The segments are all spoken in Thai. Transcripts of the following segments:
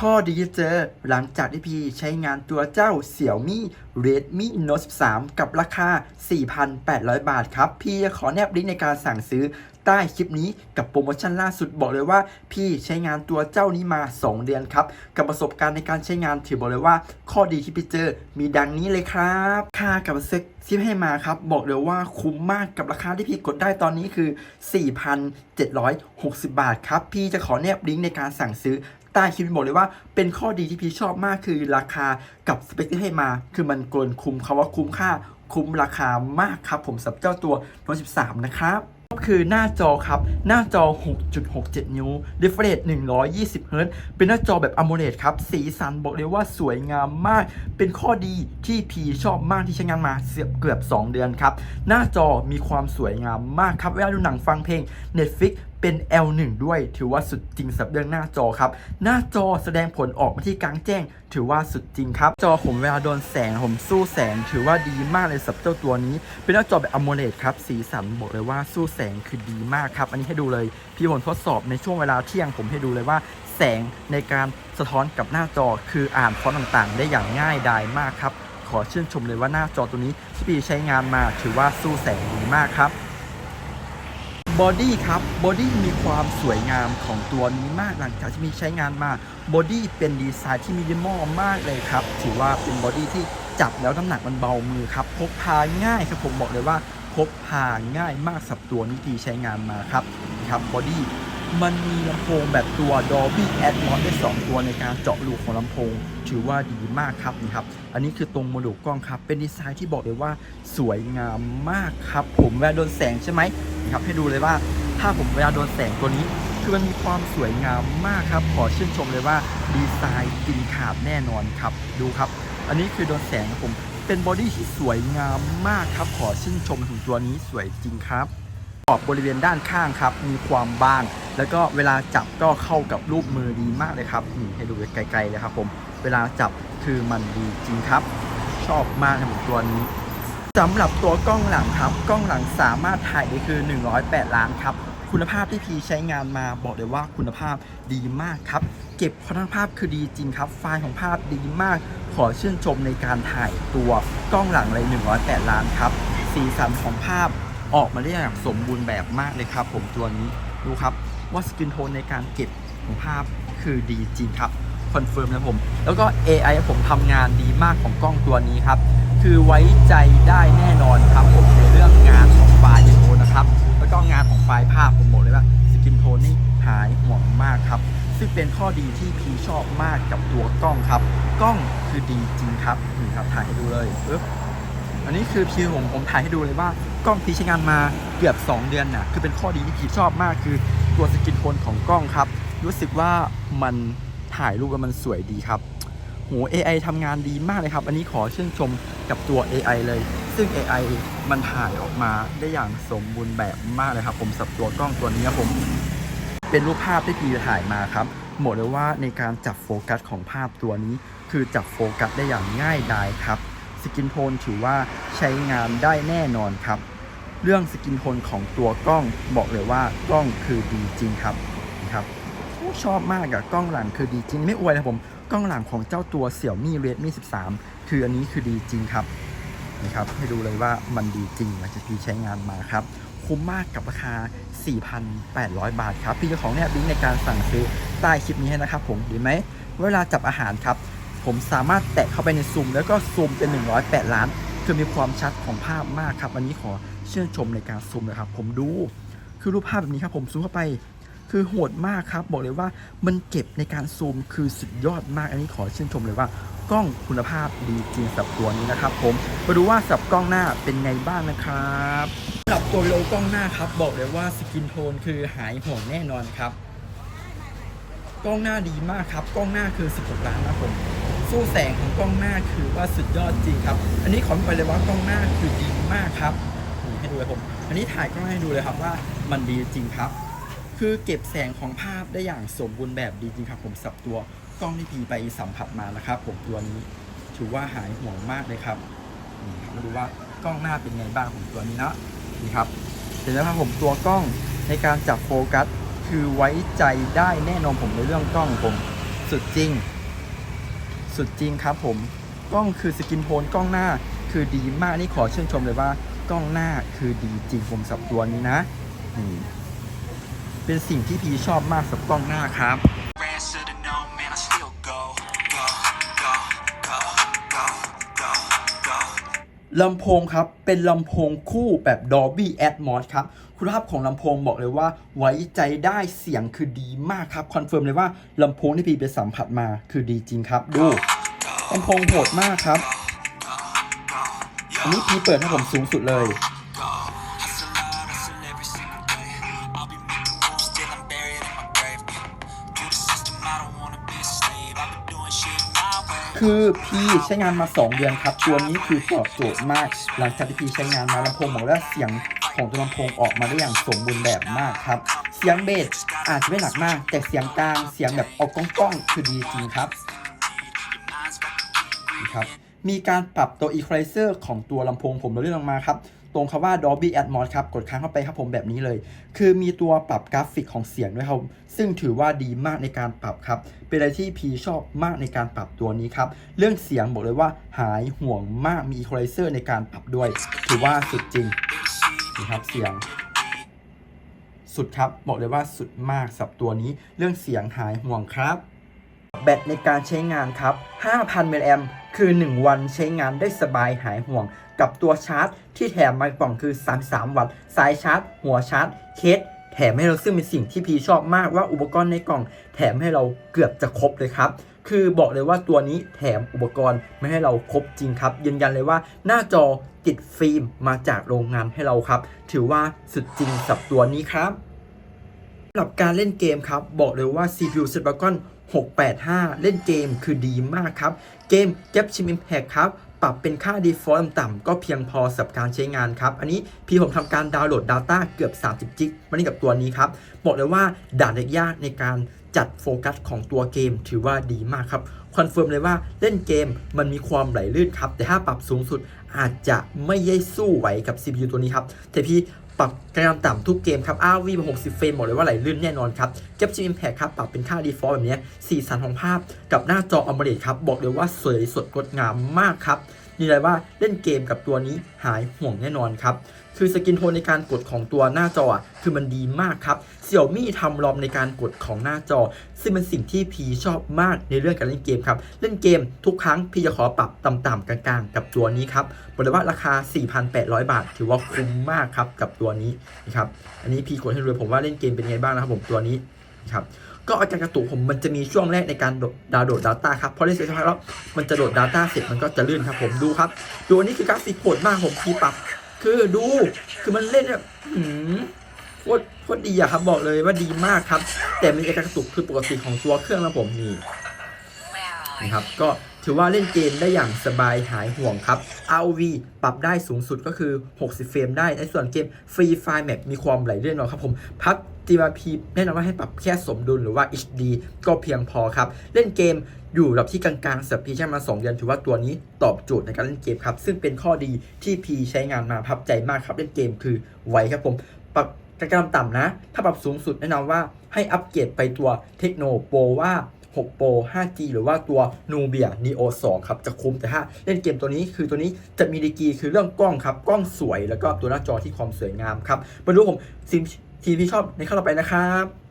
ข้อดีที่เจอหลังจากที่พี่ใช้งานตัวเจ้า Xiaomi Redmi Note 13 กับราคา 4,800 บาทครับ พี่จะขอแนบลิงก์ในการสั่งซื้อใต้คลิปนี้กับโปรโมชั่นล่าสุดบอกเลยว่า พี่ใช้งานตัวเจ้านี้มา 2 เดือนครับ กับประสบการณ์ในการใช้งานถือบอกเลยว่า ข้อดีที่พี่เจอมีดังนี้เลยครับ ค่ากับเซ็กที่ให้มาครับ บอกเลยว่าคุ้มมากกับราคาที่พี่กดได้ตอนนี้คือ 4,760 บาทครับ พี่จะขอแนบลิงก์ในการสั่งซื้อ ต้คลิปบอกเลยว่าเป็นข้อดีที่พี่ชอบมากคือราคากับสเปคที่ให้มา คือมันเกินคุ้มคำว่าคุ้มค่าคุ้มราคามากครับ ผมสำหรับเจ้าตัว Note 13 นะครับก็คือหน้าจอครับ หน้าจอ 6.67 นิ้ว refresh 120 Hz เป็นหน้าจอแบบ AMOLED ครับ สีสันบอกเลยว่าสวยงามมาก เป็นข้อดีที่พีชอบมากที่ใช้งานมาเสียเกือบ 2 เดือนครับ หน้าจอมีความสวยงามมากครับ เวลาดูหนังฟังเพลง Netflix เป็น L1 ด้วย ถือว่าสุดจริงสับเรื่องหน้าจอครับ หน้าจอแสดงผลออกมาที่กลางแจ้ง ถือว่าสุดจริงครับ จอผมเวลาโดนแสงผมสู้แสง ถือว่าดีมากเลยสับเจ้าตัวนี้ เป็นหน้าจอแบบ AMOLED ครับสีสันบอกเลยว่าสู้แสงคือดีมากครับ อันนี้ให้ดูเลย พี่ผมทดสอบในช่วงเวลาเที่ยงผมให้ดูเลยว่าแสงในการสะท้อนกับหน้าจอคืออ่านฟอนต์ต่างๆ ได้อย่างง่ายดายมากครับขอชื่นชมเลยว่าหน้าจอตัวนี้ที่พี่ใช้งานมาถือว่าสู้แสงดีมากครับ บอดี้ครับบอดี้มีความสวยงามของตัวนี้มากหลังจากที่มีใช้งานมาบอดี้เป็นดีไซน์ที่มินิมอลมากเลยครับ ถือว่าเป็นบอดี้ที่จับแล้วน้ำหนักมันเบามือครับ พกพาง่ายครับผมบอกเลยว่าพกพาง่ายมากสับตัวนี้ที่ใช้งานมาครับนี่ครับบอดี้มันมีลำโพงแบบตัว Dolby Atmos ได้ 2 ตัวในการเจาะรูของลำโพง ถือว่าดีมากครับนี่ครับ อันนี้คือตรงโมดูลกล้องครับ เป็นดีไซน์ที่บอกเลยว่าสวยงามมากครับ ผมเวลาโดนแสงใช่ไหม ครับให้ดูเลยว่าถ้าผมเวลาโดนแสงตัวนี้ คือมันมีความสวยงามมากครับ ขอชื่นชมเลยว่าดีไซน์กินขาดแน่นอนครับ ดูครับ อันนี้คือโดนแสงครับผมเป็นบอดี้ที่สวยงามมากครับ ขอชื่นชมถึงตัวนี้สวยจริงครับขอบบริเวณด้านข้างครับ มีความบาง แล้วก็เวลาจับก็เข้ากับรูปมือดีมากเลยครับนี่ให้ดูไกลๆเลยครับผม เวลาจับคือมันดีจริงครับ ชอบมากครับตัวนี้ สำหรับตัวกล้องหลังครับ กล้องหลังสามารถถ่ายได้คือ 108 ล้านครับ คุณภาพที่พีใช้งานมาบอกเลยว่าคุณภาพดีมากครับ เก็บคุณภาพคือดีจริงครับ ไฟล์ของภาพดีมาก ขอชื่นชมในการถ่ายตัวกล้องหลังเลย 108 ล้านครับ สีสันของภาพออกมาได้อย่างสมบูรณ์แบบมากเลยครับ ผมตัวนี้ดูครับว่าสกินโทนในการเก็บของภาพคือดีจริงครับคอนเฟิร์มนะผม แล้วก็ AI ผมทำงานดีมากของกล้องตัวนี้ครับ คือไว้ใจได้แน่นอนครับผมในเรื่องงานของไฟล์วิดีโอนะครับแล้วก็งานของไฟล์ภาพผมบอกเลยว่าสกินโทนนี่หายห่วงมากครับ ซึ่งเป็นข้อดีที่พีชอบมากกับตัวกล้องครับ กล้องคือดีจริงครับนี่ครับถ่ายให้ดูเลยปึ๊บอันนี้คือพีผมผมถ่ายให้ดูเลยว่ากล้องพีใช้งานมาเกือบ 2 เดือนน่ะคือเป็นข้อดีที่พีชอบมากคือตัวสกินโทนของกล้องครับ รู้สึกว่ามันถ่ายรูปแล้วมันสวยดีครับ โห AI ทำงานดีมากเลยครับ อันนี้ขอชื่นชมกับตัว AI เลย ซึ่ง AI มันถ่ายออกมาได้อย่างสมบูรณ์แบบมากเลยครับผมสับตัวกล้องตัวนี้ครับผม เป็นรูปภาพที่พีถ่ายมาครับบอกเลยว่าในการจับโฟกัสของภาพตัวนี้ คือจับโฟกัสได้อย่างง่ายดายครับ สกินโทนถือว่าใช้งานได้แน่นอนครับ เรื่องสกินโทนของตัวกล้องบอกเลยว่ากล้องคือดีจริงครับนะครับ ชอบมากอะกล้องหลังคือดีจริงไม่อวยนะผมกล้องหลังของเจ้าตัว Xiaomi Redmi 13คืออันนี้คือดีจริงครับนี่ครับให้ดูเลยว่ามันดีจริงหลังจากพี่ใช้งานมาครับคุ้มมากกับราคา 4,800 บาทครับ พี่เจ้าของเนี่ยลิงก์ในการสั่งซื้อใต้คลิปนี้ให้นะครับผมดีไหม เวลาจับอาหารครับ ผมสามารถแตะเข้าไปในซูม แล้วก็ซูมเป็น 108 ล้าน คือมีความชัดของภาพมากครับ อันนี้ขอเชื่นชมในการซูมนะครับ ผมดู คือรูปภาพแบบนี้ครับผมซูมเข้าไป คือโหดมากครับ บอกเลยว่ามันเก็บในการซูมคือสุดยอดมาก อันนี้ขอชื่นชมเลยว่ากล้องคุณภาพดีจริงสับตัวนี้นะครับ ผมมาดูว่าสับกล้องหน้าเป็นไงบ้างนะครับสับตัวโลกล้องหน้าครับ บอกเลยว่าสกินโทนคือหายห่วงแน่นอนครับ กล้องหน้าดีมากครับ กล้องหน้าคือ 16 ล้านนะครับผมสู้แสงของกล้องหน้าคือว่าสุดยอดจริงครับ อันนี้ขอไปเลยว่ากล้องหน้าคือดีมากครับนี่ให้ดูเลยผม อันนี้ถ่ายกล้องให้ดูเลยครับว่ามันดีจริงครับ คือเก็บแสงของภาพได้อย่างสมบูรณ์แบบดีจริงครับผมสับตัวกล้องที่พีไปสัมผัสมานะครับ ผมตัวนี้ถือว่าหายห่วงมากเลยครับนี่ครับมาดูว่ากล้องหน้าเป็นไงบ้างของตัวนี้เนาะนี่ครับเห็นไหมครับผมตัวกล้องในการจับโฟกัสคือไว้ใจได้แน่นอนผมในเรื่องกล้องผมสุดจริง สุดจริงครับผมกล้องคือสกินโทนกล้องหน้าคือดีมากนี่ขอเชื่นชมเลยว่ากล้องหน้าคือดีจริงผมสับตัวนี้นะนี่ เป็นสิ่งที่พีชอบมากสับกล้องหน้าครับ ลำโพงครับ เป็นลำโพงคู่แบบ Dolby Atmos ครับ คุณภาพของลำโพงบอกเลยว่า ไว้ใจได้เสียงคือดีมากครับ คอนเฟิร์มเลยว่าลำโพงที่พีไปสัมผัสมาคือดีจริงครับ ดูลำโพงโหดมากครับ อันนี้พีเปิดให้ผมสูงสุดเลย คือพี่ใช้งานมา 2 เดือนครับ ตัวนี้คือตอบโจทย์มาก หลังจากที่พี่ใช้งานมาลำโพงบอกว่าเสียงของตัวลำโพงออกมาได้อย่างสมบูรณ์แบบมากครับ เสียงเบสอาจจะไม่หนักมาก แต่เสียงกลางเสียงแบบออกก้องๆคือดีจริงครับครับ มีการปรับตัวอีควอไลเซอร์ของตัวลำโพงผมเราเลื่อนลงมาครับ ตรงคำว่า Dolby Atmos ครับ กดค้างเข้าไปครับผมแบบนี้เลย คือมีตัวปรับกราฟิกของเสียงด้วยครับ ซึ่งถือว่าดีมากในการปรับครับ เป็นอะไรที่พีชอบมากในการปรับตัวนี้ครับ เรื่องเสียงบอกเลยว่าหายห่วงมากมี equalizer ในการปรับด้วย ถือว่าสุดจริงนี่ครับเสียงสุดครับ บอกเลยว่าสุดมากสับตัวนี้ เรื่องเสียงหายห่วงครับ แบตในการใช้งานครับ 5,000มิลลิแอมป์คือ 1 วันใช้งานได้สบายหายห่วง กับตัวชาร์จ ที่แถมมากล่องคือ 33 วัตต์ สายชาร์จ หัวชาร์จ เคสแถมให้เราซึ่งเป็นสิ่งที่พีชอบมากว่าอุปกรณ์ในกล่อง แถมให้เราเกือบจะครบเลยครับ คือบอกเลยว่าตัวนี้แถมอุปกรณ์ไม่ให้เราครบจริงครับ ยืนยันเลยว่าหน้าจอติดฟิล์มมาจากโรงงานให้เราครับ ถือว่าสุดจริงสับตัวนี้ครับสำหรับการเล่นเกมครับ บอกเลยว่า CPU Snapdragon 685 เล่นเกมคือดีมากครับ เกม Genshin Impact ครับ ปรับเป็นค่า default ต่ำๆก็เพียงพอสำหรับการใช้งานครับ อันนี้พี่ผมทำการดาวน์โหลด Data เกือบ 30 จิกมานี่กับตัวนี้ครับ บอกเลยว่าด่านยากในการจัดโฟกัสของตัวเกมถือว่าดีมากครับคอนเฟิร์มเลยว่าเล่นเกมมันมีความไหลลื่นครับ แต่ถ้าปรับสูงสุดอาจจะไม่ย่สู้ไหวกับ CPU ตัวนี้ครับแต่พี่ ปรับกระต่ำทุกเกมครับ RV มา60 เฟรมบอกเลยว่าไหลลื่นแน่นอนครับ Capture Impact ครับ ปรับเป็นค่า default แบบนี้สีสันของภาพกับหน้าจอ AMOLED ครับ บอกเลยว่าสวยสดงดงามมากครับ นี่เลยว่าเล่นเกมกับตัวนี้หายห่วงแน่นอนครับคือสกินโทนในการกดของตัวหน้าจอคือมันดีมากครับ Xiaomi ทำรอมในการกดของหน้าจอ ซึ่งเป็นสิ่งที่พีชอบมากในเรื่องการเล่นเกมครับ เล่นเกมทุกครั้งพี่จะขอปรับต่ำๆกลางๆ กับตัวนี้ครับบอกเลยว่าราคา 4,800 บาท ถือว่าคุ้มมากครับกับตัวนี้นะครับอันนี้พีกดให้ดูเลยผมว่าเล่นเกมเป็นไงบ้างนะครับผมตัวนี้นะครับ ก็อาการกระตุกผมมันจะมีช่วงแรกในการดาวน์โหลด Data ครับพอเล่นเสร็จสักพักแล้วมันจะโหลด Data เสร็จมันก็จะลื่นครับผมดูครับดูอันนี้คือกราฟิกโหดมากผมคีปรับ คือดูคือมันเล่นแบบหืมโคตรโคตรดีอะครับบอกเลยว่าดีมากครับ แต่มันจะกระตุกคือปกติของตัวเครื่องนะผมนี่นะครับก็ ถือว่าเล่นเกมได้อย่างสบายหายห่วงครับ ROV ปรับได้สูงสุดก็คือ 60 เฟรมได้ ในส่วนเกม Free Fire Map มีความไหลเลื่อนเนาะครับผมพับ GRP แนะนำว่าให้ปรับแค่สมดุลหรือว่า HD ก็เพียงพอครับ เล่นเกมอยู่ระดับที่กลางๆสับพีใช้มา 2 เดือนถือว่าตัวนี้ตอบโจทย์ในการเล่นเกมครับ ซึ่งเป็นข้อดีที่พีใช้งานมาพับใจมากครับ เล่นเกมคือไวครับผมปรับกระกำต่ำนะ ถ้าปรับสูงสุดแนะนำว่าให้อัปเกรดไปตัวเทคโนโปรว่า 6 Pro 5G หรือว่าตัว Nubia Neo 2 ครับ จะคุ้มแต่ถ้าเล่นเกมตัวนี้คือตัวนี้จะมีดีกีคือเรื่องกล้องครับ กล้องสวยแล้วก็ตัวหน้าจอที่ความสวยงามครับมาดูผมซิมทีที่ชอบในข้อต่อไปนะครับ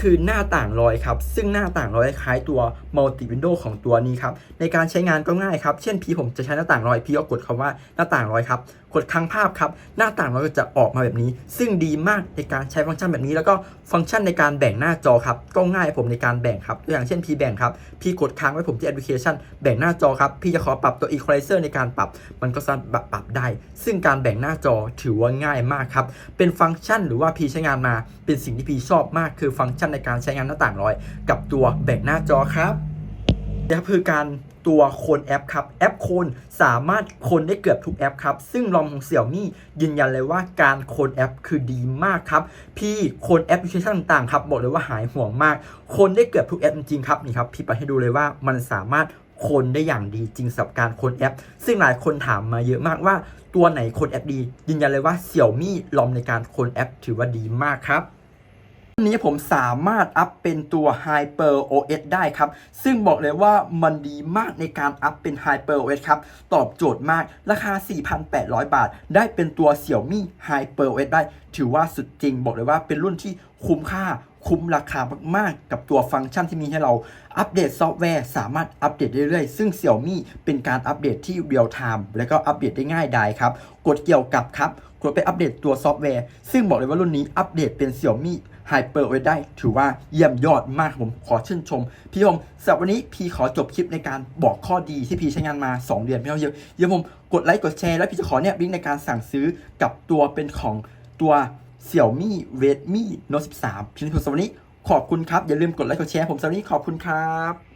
คือหน้าต่างรอยครับ ซึ่งหน้าต่างรอยคล้ายตัว multi window ของตัวนี้ครับ ในการใช้งานก็ง่ายครับ เช่นพี่ผมจะใช้หน้าต่างรอยพี่ก็กดคำว่าหน้าต่างรอยครับ กดครั้งภาพครับ หน้าต่างรอยก็จะออกมาแบบนี้ ซึ่งดีมากในการใช้ฟังก์ชันแบบนี้ แล้วก็ฟังก์ชันในการแบ่งหน้าจอครับ ก็ง่ายผมในการแบ่งครับ ตัวอย่างเช่นพี่แบ่งครับ พี่กดค้างไว้ผมที่ application แบ่งหน้าจอครับ พี่จะขอปรับตัว equalizer ในการปรับ มันก็สามารถปรับได้ ซึ่งการแบ่งหน้าจอถือว่าง่ายมากครับ เป็นฟังก์ชันหรือว่าพี่ใช้งานมา เป็นสิ่งที่พี่ชอบมากคือฟังก์ชันในการใช้งานหน้าต่างรอย กับตัวแบ่งหน้าจอครับนี่คือการตัวโคนแอปครับ แอปโคนสามารถโคนได้เกือบทุกแอปครับ ซึ่งลอมของเสี่ยวมี่ยืนยันเลยว่าการโคนแอปคือดีมากครับ พี่โคนแอปพลิเคชันต่างๆครับบอกเลยว่าหายห่วงมาก โคนได้เกือบทุกแอปจริงๆครับนี่ครับพี่ไปให้ดูเลยว่ามันสามารถโคนได้อย่างดีจริงสำหรับการโคนแอป ซึ่งหลายคนถามมาเยอะมากว่าตัวไหนโคนแอปดี ยืนยันเลยว่าเสี่ยวมี่ลอมในการโคนแอปถือว่าดีมากครับ นนี้ผมสามารถอัพเป็นตัว Hyper OS ได้ครับ ซึ่งบอกเลยว่ามันดีมากในการอัพเป็น Hyper OS ครับ ตอบโจทย์มากราคา 4,800 บาท ได้เป็นตัว Xiaomi Hyper OS ได้ ถือว่าสุดจริง บอกเลยว่าเป็นรุ่นที่คุ้มค่าคุ้มราคามาก ๆ กับตัวฟังก์ชันที่มีให้เราอัปเดตซอฟต์แวร์สามารถอัปเดตเรื่อยๆ ซึ่ง Xiaomi เป็นการอัปเดตที่เรียลไทม์และก็อัปเดตได้ง่ายดายครับ กดเกี่ยวกับครับกดไปอัปเดตตัวซอฟต์แวร์ ซึ่งบอกเลยว่ารุ่นนี้อัปเดตเป็น Xiaomi ไฮเปอร์ไว้ได้ ถือว่าเยี่ยมยอดมากผมขอชื่นชม พี่ผมสำหรับวันนี้พี่ขอจบคลิปในการบอกข้อดีที่พี่ใช้งานมา 2 เดือนไม่เอาเยอะเดี๋ยวผมกดไลค์กดแชร์แล้วพี่จะขอเนี่ยลิงก์ในการสั่งซื้อกับตัวเป็นของตัว Xiaomi Redmi Note 13พี่นิพนธ์สำหรับวันนี้ขอบคุณครับ อย่าลืมกดไลค์กดแชร์ผมสำหรับวันนี้ขอบคุณครับ